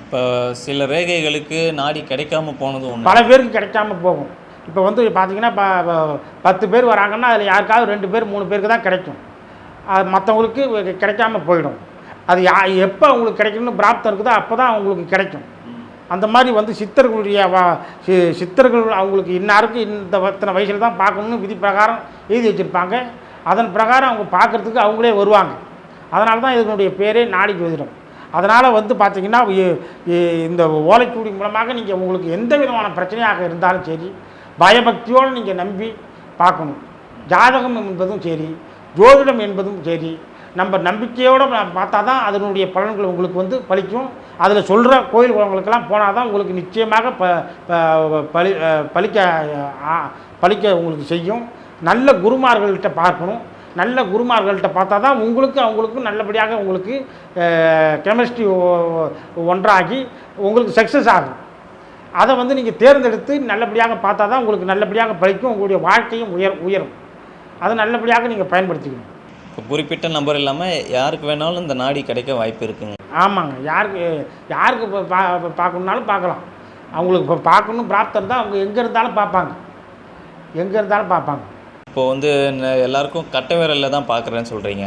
இப்போ சில ரேகைகளுக்கு நாடி கிடைக்காம போனது ஒன்று பல பேருக்கு கிடைக்காம போகும். இப்போ வந்து பார்த்தீங்கன்னா இப்போ பத்து பேர் வராங்கன்னா அதில் யாருக்காவது ரெண்டு பேர் மூணு பேருக்கு தான் கிடைக்கும். அது மற்றவங்களுக்கு கிடைக்காம போயிடும். அது யா எப்போ அவங்களுக்கு கிடைக்கணும்னு பிராப்தம் இருக்குதோ அப்போ தான் அவங்களுக்கு கிடைக்கும். அந்த மாதிரி வந்து சித்தர்களுடைய சி- சித்தர்கள் அவங்களுக்கு இன்னாருக்கு இந்த இத்தனை வயசில் தான் பார்க்கணும்னு விதி பிரகாரம் எழுதி வச்சுருப்பாங்க. அதன் பிரகாரம் அவங்க பார்க்குறதுக்கு அவங்களே வருவாங்க. அதனால தான் இதனுடைய பேரே நாடி ஜோதிடம் அதனால் வந்து பார்த்திங்கன்னா இ- இந்த ஓலைச்சூடி மூலமாக நீங்கள் உங்களுக்கு எந்த விதமான பிரச்சனையாக இருந்தாலும் சரி பயபக்தியோடு நீங்கள் நம்பி பார்க்கணும். ஜாதகம் என்பதும் சரி ஜோதிடம் என்பதும் சரி நம்ம நம்பிக்கையோடு பார்த்தா தான் அதனுடைய பலன்கள் உங்களுக்கு வந்து பலிக்கும். அதில் சொல்கிற கோயில் குளங்களுக்கெல்லாம் போனால் தான் உங்களுக்கு நிச்சயமாக ப ப- பலி பலிக்க பலிக்க உங்களுக்கு செய்யும். நல்ல குருமார்கள்ட்ட பார்க்கணும். நல்ல குருமார்கள்ட்ட பார்த்தா தான் உங்களுக்கு அவங்களுக்கும் நல்லபடியாக உங்களுக்கு கெமிஸ்ட்ரி ஒன்றாகி உங்களுக்கு சக்ஸஸ் ஆகும். அதை வந்து நீங்கள் தேர்ந்தெடுத்து நல்லபடியாக பார்த்தா தான் உங்களுக்கு நல்லபடியாக பலிக்கும் உங்களுடைய வாழ்க்கையும் உயர் உயரும். அதை நல்லபடியாக நீங்கள் பயன்படுத்திக்கணும். இப்போ குறிப்பிட்ட நம்பர் இல்லாமல் யாருக்கு வேணாலும் இந்த நாடி கிடைக்க வாய்ப்பு இருக்குங்க. ஆமாங்க. யாருக்கு யாருக்கு இப்போ பா பார்க்கணுன்னாலும் பார்க்கலாம். அவங்களுக்கு இப்போ பார்க்கணும் பிராப்தம் தான் அவங்க எங்கே இருந்தாலும் பார்ப்பாங்க. எங்கே இருந்தாலும் பார்ப்பாங்க. இப்போ வந்து எல்லாருக்கும் கட்டை விரலில் தான் பார்க்குறேன்னு சொல்கிறீங்க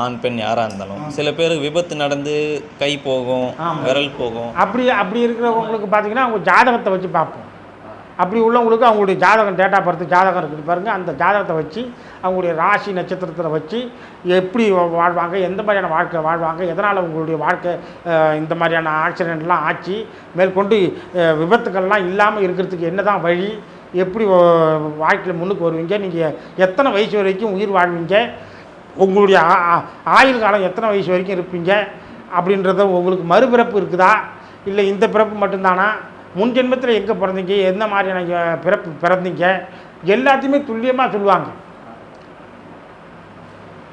ஆண் பெண் யாராக இருந்தாலும். சில பேருக்கு விபத்து நடந்து கை போகும். விரல் போகும். அப்படி அப்படி இருக்கிறவங்களுக்கு பார்த்தீங்கன்னா அவங்க ஜாதகத்தை வச்சு பார்ப்போம். அப்படி உள்ளவங்களுக்கு அவங்களுடைய ஜாதகம் டேட்டா பர்த் ஜாதகம் இருக்குது பாருங்கள் அந்த ஜாதகத்தை வச்சு அவங்களுடைய ராசி நட்சத்திரத்தில் வச்சு எப்படி வாழ்வாங்க எந்த மாதிரியான வாழ்க்கை வாழ்வாங்க எதனால் உங்களுடைய வாழ்க்கை இந்த மாதிரியான ஆக்சிடெண்ட்லாம் ஆச்சு மேற்கொண்டு விபத்துக்கள்லாம் இல்லாமல் இருக்கிறதுக்கு என்ன தான் வழி எப்படி வாழ்க்கையில் முன்னுக்கு வருவீங்க? நீங்கள் எத்தனை வயசு வரைக்கும் உயிர் வாழ்வீங்க? உங்களுடைய ஆ- ஆ- ஆயுள் காலம் எத்தனை வயசு வரைக்கும் இருப்பீங்க? அப்படின்றத உங்களுக்கு மறுபிறப்பு இருக்குதா? இல்லை இந்த பிறப்பு மட்டும்தானா? முன் ஜென்மத்தில் எங்கே பிறந்தீங்க? எந்த மாதிரியான பிறப்பு பிறந்தீங்க? எல்லாத்தையுமே துல்லியமாக சொல்லுவாங்க.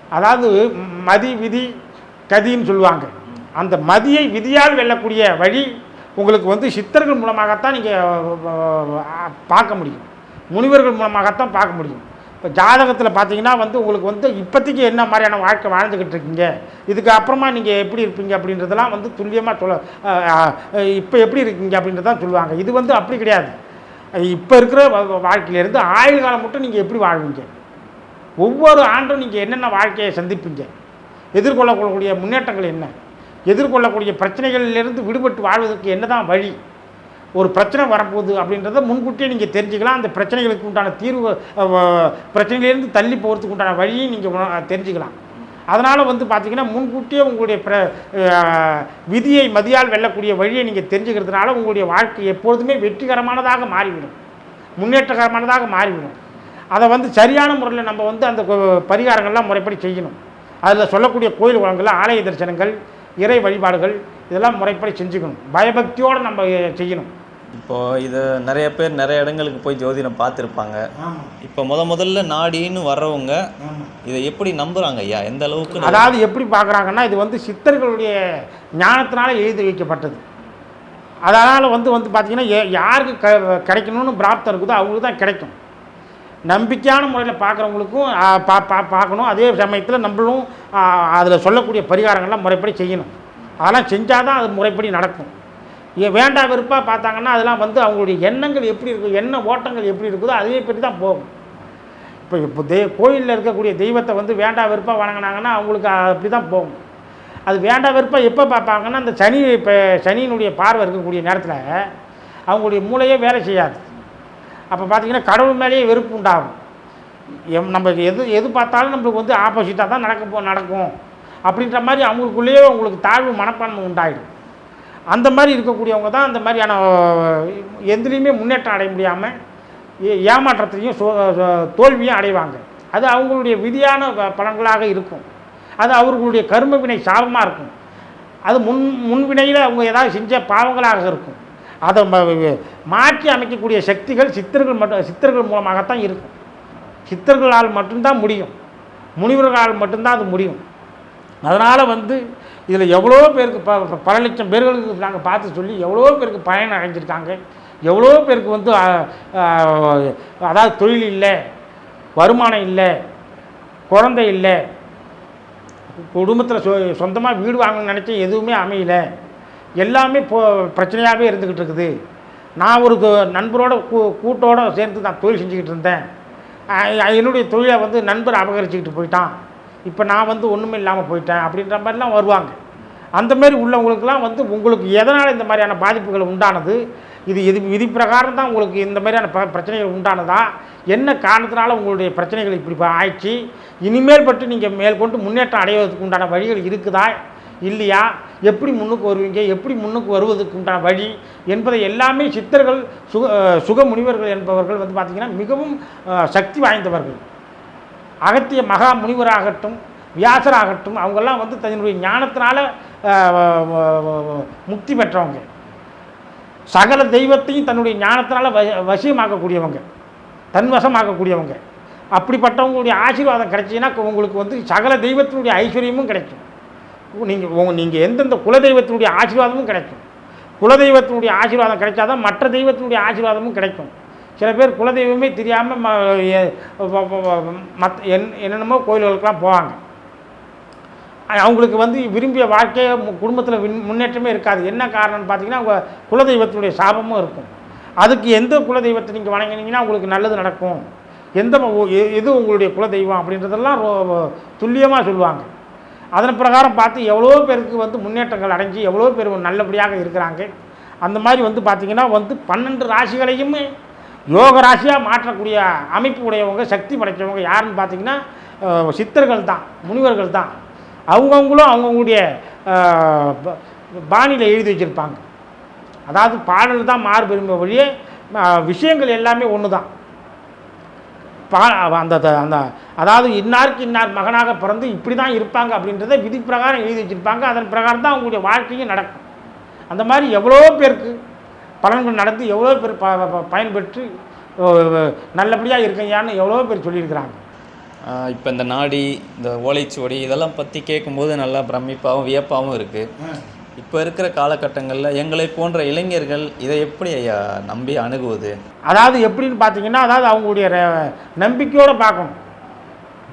அதாவது மதி விதி கதின்னு சொல்லுவாங்க. அந்த மதியை விதியால் வெல்லக்கூடிய வழி உங்களுக்கு வந்து சித்தர்கள் மூலமாகத்தான் நீங்கள் பார்க்க முடியும். முனிவர்கள் மூலமாகத்தான் பார்க்க முடியும். இப்போ ஜாதகத்தில் பார்த்தீங்கன்னா வந்து உங்களுக்கு வந்து இப்போதைக்கு என்ன மாதிரியான வாழ்க்கை வாழ்ந்துக்கிட்டு இருக்கீங்க? இதுக்கு அப்புறமா நீங்கள் எப்படி இருப்பீங்க அப்படின்றதெல்லாம் வந்து துல்லியமாக சொல்ல இப்போ எப்படி இருக்கீங்க அப்படின்றதான் சொல்லுவாங்க. இது வந்து அப்படி கிடையாது. இப்போ இருக்கிற வாழ்க்கையிலேருந்து ஆயுள் காலம் மட்டும் நீங்கள் எப்படி வாழ்வீங்க? ஒவ்வொரு ஆண்டும் நீங்கள் என்னென்ன வாழ்க்கையை சந்திப்பீங்க? எதிர்கொள்ளக்கூடிய முன்னேற்றங்கள் என்ன? எதிர்கொள்ளக்கூடிய பிரச்சனைகளிலிருந்து விடுபட்டு வாழ்வதற்கு என்னதான் வழி? ஒரு பிரச்சனை வரப்போகுது அப்படின்றத முன்கூட்டியே நீங்கள் தெரிஞ்சுக்கலாம். அந்த பிரச்சனைகளுக்கு உண்டான தீர்வு பிரச்சனையிலேருந்து தள்ளி போகிறதுக்கு உண்டான வழியும் நீங்கள் தெரிஞ்சுக்கலாம். அதனால் வந்து பார்த்திங்கன்னா முன்கூட்டியே உங்களுடைய பிர விதியை மதியால் வெல்லக்கூடிய வழியை நீங்கள் தெரிஞ்சுக்கிறதுனால உங்களுடைய வாழ்க்கை எப்பொழுதுமே வெற்றிகரமானதாக மாறிவிடும். முன்னேற்றகரமானதாக மாறிவிடும். அதை வந்து சரியான முறையில் நம்ம வந்து அந்த பரிகாரங்கள்லாம் முறைப்படி செய்யணும். அதில் சொல்லக்கூடிய கோயில் குளங்கள் ஆலய தரிசனங்கள் இறை வழிபாடுகள் இதெல்லாம் முறைப்படி செஞ்சுக்கணும். பயபக்தியோடு நம்ம செய்யணும். இப்போ இது நிறைய பேர் நிறைய இடங்களுக்கு போய் ஜோதிடம் பார்த்துருப்பாங்க. இப்போ முத முதல்ல நாடின்னு வர்றவங்க இதை எப்படி நம்புறாங்க ஐயா? எந்த அளவுக்கு அதாவது எப்படி பார்க்குறாங்கன்னா இது வந்து சித்தர்களுடைய ஞானத்தினால எழுதி வைக்கப்பட்டது. அதனால் வந்து வந்து பார்த்திங்கன்னா யாருக்கு க கிடைக்கணும்னு பிராப்தம் இருக்குதோ அவங்களுக்கு தான் கிடைக்கும். நம்பிக்கையான முறையில் பார்க்குறவங்களுக்கும் பா பா பார்க்கணும். அதே சமயத்தில் நம்மளும் அதில் சொல்லக்கூடிய பரிகாரங்கள்லாம் முறைப்படி செய்யணும். அதெல்லாம் செஞ்சால் தான் அது முறைப்படி நடக்கும். ஏ வேண்டா வெறுப்பாக பார்த்தாங்கன்னா அதெல்லாம் வந்து அவங்களுடைய எண்ணங்கள் எப்படி இருக்குது எண்ண ஓட்டங்கள் எப்படி இருக்குதோ அதே பற்றி தான் போகும். இப்போ இப்போ தெய் கோயிலில் இருக்கக்கூடிய தெய்வத்தை வந்து வேண்டா வெறுப்பாக வணங்கினாங்கன்னா அவங்களுக்கு அப்படி தான் போகும். அது வேண்டா வெறுப்பாக எப்போ பார்ப்பாங்கன்னா அந்த சனி இப்போ சனியினுடைய பார்வை இருக்கக்கூடிய நேரத்தில் அவங்களுடைய மூளையே வேலை செய்யாது. அப்போ பார்த்தீங்கன்னா கடவுள் மேலேயே வெறுப்பு உண்டாகும். எம் நம்ம எது எது பார்த்தாலும் நம்மளுக்கு வந்து ஆப்போசிட்டாக தான் நடக்க போ நடக்கும். அப்படின்ற மாதிரி அவங்களுக்குள்ளேயே உங்களுக்கு தாழ்வு மனப்பான்மை உண்டாயிடும் அந்த மாதிரி இருக்கக்கூடியவங்க தான் அந்த மாதிரியான எதுலேயுமே முன்னேற்றம் அடைய முடியாமல் ஏ- ஏமாற்றத்தையும் சோ- தோல்வியும் அடைவாங்க. அது அவங்களுடைய விதியான ப- பலன்களாக இருக்கும். அது அவர்களுடைய கரும வினை சாபமாக இருக்கும். அது முன் முன்வினையில் அவங்க ஏதாவது செஞ்ச பாவங்களாக இருக்கும். அதை மாற்றி அமைக்கக்கூடிய சக்திகள் சித்தர்கள் மட்டும் சித்தர்கள் மூலமாகத்தான் இருக்கும். சித்தர்களால் மட்டும்தான் முடியும். முனிவர்களால் மட்டும்தான் அது முடியும். அதனால் வந்து இதில் எவ்வளோ பேருக்கு ப பல லட்சம் பேர்களுக்கு நாங்கள் பார்த்து சொல்லி எவ்வளோ பேருக்கு பயன் அடைஞ்சிருக்காங்க. எவ்வளோ பேருக்கு வந்து அதாவது தொழில் இல்லை வருமானம் இல்லை குழந்தை இல்லை குடும்பத்தில் சொ சொந்தமாக வீடு வாங்கணும்னு நினச்சி எதுவுமே அமையலை. எல்லாமே இப்போ பிரச்சனையாகவே இருந்துக்கிட்டு இருக்குது. நான் ஒரு தொ- நண்பரோட கூ கூட்டோடு சேர்ந்து நான் தொழில் செஞ்சுக்கிட்டு இருந்தேன். என்னுடைய தொழிலை வந்து நண்பர் அபகரிச்சுக்கிட்டு போயிட்டான். இப்போ நான் வந்து ஒன்றுமே இல்லாமல் போயிட்டேன் அப்படின்ற மாதிரிலாம் வருவாங்க. அந்தமாரி உள்ளவங்களுக்கெல்லாம் வந்து உங்களுக்கு எதனால் இந்த மாதிரியான பாதிப்புகள் உண்டானது? இது இது விதி பிரகாரம் தான் உங்களுக்கு இந்த மாதிரியான ப பிரச்சனைகள் உண்டானதா? என்ன காரணத்தினால உங்களுடைய பிரச்சனைகள் இப்படி ஆயிடுச்சு? இனிமேல் பட்டு நீங்கள் மேற்கொண்டு முன்னேற்றம் அடைவதற்கு உண்டான வழிகள் இருக்குதா? இல்லையா? எப்படி முன்னுக்கு வருவீங்க எப்படி முன்னுக்கு வருவதற்குண்டான வழி என்பதை எல்லாமே சித்தர்கள் சுக சுக முனிவர்கள் என்பவர்கள் வந்து பார்த்திங்கன்னா மிகவும் சக்தி வாய்ந்தவர்கள். அகத்திய மகா முனிவராகட்டும் வியாசராகட்டும் அவங்கெல்லாம் வந்து தன்னுடைய ஞானத்தினால முக்தி பெற்றவங்க. சகல தெய்வத்தையும் தன்னுடைய ஞானத்தினால வ வசியமாக்கக்கூடியவங்க. தன்வசமாக்கக்கூடியவங்க. அப்படிப்பட்டவங்களுடைய ஆசீர்வாதம் கிடைச்சின்னா உங்களுக்கு வந்து சகல தெய்வத்தினுடைய ஐஸ்வர்யமும் கிடைக்கும். நீங்கள் நீங்கள் எந்தெந்த குலதெய்வத்தினுடைய ஆசீர்வாதமும் கிடைக்கும். குலதெய்வத்தினுடைய ஆசீர்வாதம் கிடைச்சாதான் மற்ற தெய்வத்தினுடைய ஆசீர்வாதமும் கிடைக்கும். சில பேர் குலதெய்வமே தெரியாமல் ம மத் என் என்னென்னமோ கோயில்களுக்கெல்லாம் போவாங்க. அவங்களுக்கு வந்து விரும்பிய வாழ்க்கையை குடும்பத்தில் முன்னேற்றமே இருக்காது. என்ன காரணம்னு பார்த்தீங்கன்னா அவங்க குலதெய்வத்தினுடைய சாபமும் இருக்கும். அதுக்கு எந்த குலதெய்வத்தை நீங்கள் வணங்கினீங்கன்னா உங்களுக்கு நல்லது நடக்கும். எந்த எது உங்களுடைய குலதெய்வம் அப்படின்றதெல்லாம் துல்லியமாக சொல்லுவாங்க. அதன் பிரகாரம் பார்த்து எவ்வளோ பேருக்கு வந்து முன்னேற்றங்கள் அடைஞ்சு எவ்வளோ பேர் நல்லபடியாக இருக்கிறாங்க. அந்த மாதிரி வந்து பார்த்திங்கன்னா வந்து பன்னெண்டு ராசிகளையும் யோக ராசியாக மாற்றக்கூடிய அமைப்பு உடையவங்க சக்தி படைத்தவங்க யாருன்னு பார்த்தீங்கன்னா சித்தர்கள் தான் முனிவர்கள் தான். அவங்கவுங்களும் அவங்கவுங்களுடைய ப- பாணியில் எழுதி வச்சுருப்பாங்க. அதாவது பாடல் தான் மாறுபெருமை வழியே விஷயங்கள் எல்லாமே ஒன்று தான் பா அந்த த- அந்த அதாவது இன்னாருக்கு இன்னார் மகனாக பிறந்து இப்படி தான் இருப்பாங்க அப்படின்றத விதி பிரகாரம் எழுதி வச்சுருப்பாங்க. அதன் பிரகாரம் தான் அவங்களுடைய வாழ்க்கையும் நடக்கும். அந்த மாதிரி எவ்வளோ பேருக்கு பலன்கள் நடந்து எவ்வளோ பேர் ப ப- பயன்பெற்று நல்லபடியாக இருக்கீங்கன்னு எவ்வளோ பேர் சொல்லியிருக்கிறாங்க. இப்போ இந்த நாடி இந்த ஓலைச்சுவடி இதெல்லாம் பற்றி கேட்கும்போது நல்லா பிரமிப்பாகவும் வியப்பாகவும் இருக்குது இப்போ இருக்கிற காலகட்டங்களில் எங்களை போன்ற இளைஞர்கள் இதை எப்படி ஐயா நம்பி அணுகுவது? அதாவது எப்படின்னு பார்த்தீங்கன்னா அதாவது அவங்களுடைய நம்பிக்கையோடு பார்க்கணும்.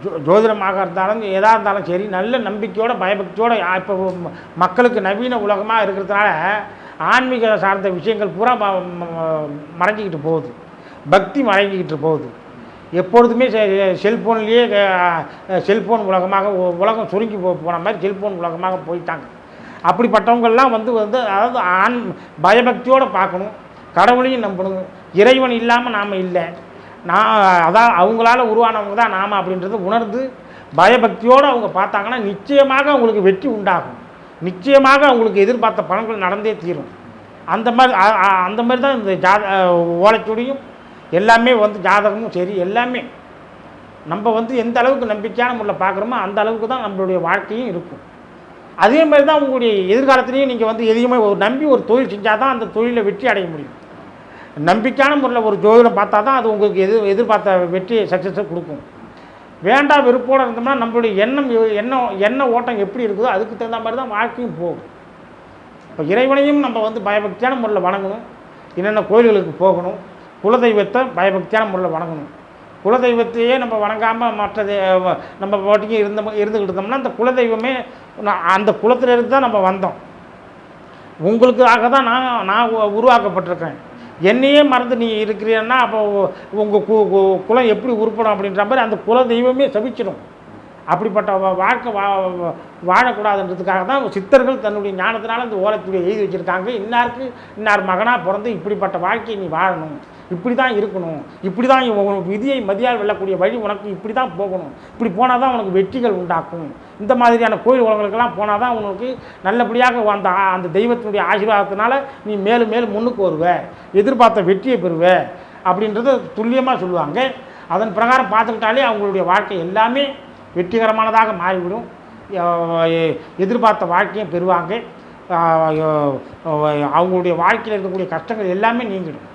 ஜோ ஜோதிடமாக இருந்தாலும் எதாக இருந்தாலும் சரி நல்ல நம்பிக்கையோட பயபக்தியோட இப்போ மக்களுக்கு நவீன உலகமாக இருக்கிறதுனால ஆன்மீக சார்ந்த விஷயங்கள் பூரா ம- ம- மறைஞ்சிக்கிட்டு போகுது. பக்தி மறைஞ்சிக்கிட்டு போகுது. எப்பொழுதுமே செல்ஃபோன்லேயே செல்ஃபோன் உலகமாக உலகம் சுருங்கி போ போன மாதிரி செல்ஃபோன் உலகமாக போயிட்டாங்க. அப்படிப்பட்டவங்கள்லாம் வந்து வந்து அதாவது ஆண் பயபக்தியோடு பார்க்கணும் கடவுளையும் நம்பணும் இறைவன் இல்லாமல் நாம் இல்லை. நான் அதான் அவங்களால உருவானவங்க தான் நாம் அப்படின்றத உணர்ந்து பயபக்தியோடு அவங்க பார்த்தாங்கன்னா நிச்சயமாக அவங்களுக்கு வெற்றி உண்டாகும். நிச்சயமாக அவங்களுக்கு எதிர்பார்த்த பலன்கள் நடந்தே தீரும். அந்த மாதிரி அந்த மாதிரி தான் இந்த ஜாத ஓலைச்சுடியும் எல்லாமே வந்து ஜாதகமும் சரி எல்லாமே நம்ம வந்து எந்த அளவுக்கு நம்பிக்கையான முறையில் பார்க்குறோமோ அந்த அளவுக்கு தான் நம்மளுடைய வாழ்க்கையும் இருக்கும். அதே மாதிரி தான் உங்களுடைய எதிர்காலத்திலையும் நீங்கள் வந்து எதையுமே ஒரு நம்பி ஒரு தொழில் செஞ்சால் தான் அந்த தொழிலில் வெற்றி அடைய முடியும். நம்பிக்கையான முறையில் ஒரு ஜோதிடம் பார்த்தா தான் அது உங்களுக்கு எதிர் எதிர்பார்த்த வெற்றி சக்ஸஸை கொடுக்கும். வேண்டாம் வெறுப்போடு இருந்தோம்னா நம்மளுடைய எண்ணம் எண்ணம் எண்ண ஓட்டம் எப்படி இருக்குதோ அதுக்கு தகுந்த மாதிரி தான் வாழ்க்கையும் போகும். இப்போ இறைவனையும் நம்ம வந்து பயபக்தியான முறையில் வணங்கணும். என்னென்ன கோயில்களுக்கு போகணும் குலதெய்வத்தை பயபக்தியான முறையில் வணங்கணும். குலதெய்வத்தையே நம்ம வணங்காமல் மற்றது நம்ம பாட்டிக்கு இருந்த இருந்துக்கிட்டு இருந்தோம்னா அந்த குலதெய்வமே நான் அந்த குலத்திலிருந்து தான் நம்ம வந்தோம். உங்களுக்காக தான் நான் நான் உ- உருவாக்கப்பட்டிருக்கேன். என்னையே மறந்து நீ இருக்கிறீன்னா அப்போ உங்கள் கு குலம் எப்படி உருப்படும் அப்படின்ற மாதிரி அந்த குல தெய்வமே சபிச்சிடும். அப்படிப்பட்ட வாழ்க்கை வா வாழக்கூடாதுன்றதுக்காக தான் சித்தர்கள் தன்னுடைய ஞானத்தினால அந்த ஓலத்துடைய எழுதி வச்சுருக்காங்க. இன்னாருக்கு இன்னார் மகனாக பிறந்து இப்படிப்பட்ட வாழ்க்கையை நீ வாழணும். இப்படி தான் இருக்கணும் இப்படி தான் விதியை மதியால் வெல்லக்கூடிய வழி உனக்கு இப்படி தான் போகணும். இப்படி போனால் தான் உனக்கு வெற்றிகள் உண்டாக்கும். இந்த மாதிரியான கோயில் உலகங்களுக்கெல்லாம் போனால் தான் உனக்கு நல்லபடியாக அந்த அந்த தெய்வத்தினுடைய ஆசீர்வாதத்தினால நீ மேலும் மேலும் முன்னுக்கு வருவ. எதிர்பார்த்த வெற்றியை பெறுவ. அப்படின்றத துல்லியமாக சொல்லுவாங்க. அதன் பிரகாரம் பார்த்துக்கிட்டாலே அவங்களுடைய வாழ்க்கை எல்லாமே வெற்றிகரமானதாக மாறிவிடும். எதிர்பார்த்த வாழ்க்கையும் பெறுவாங்க. அவங்களுடைய வாழ்க்கையில் இருக்கக்கூடிய கஷ்டங்கள் எல்லாமே நீங்கிடும்.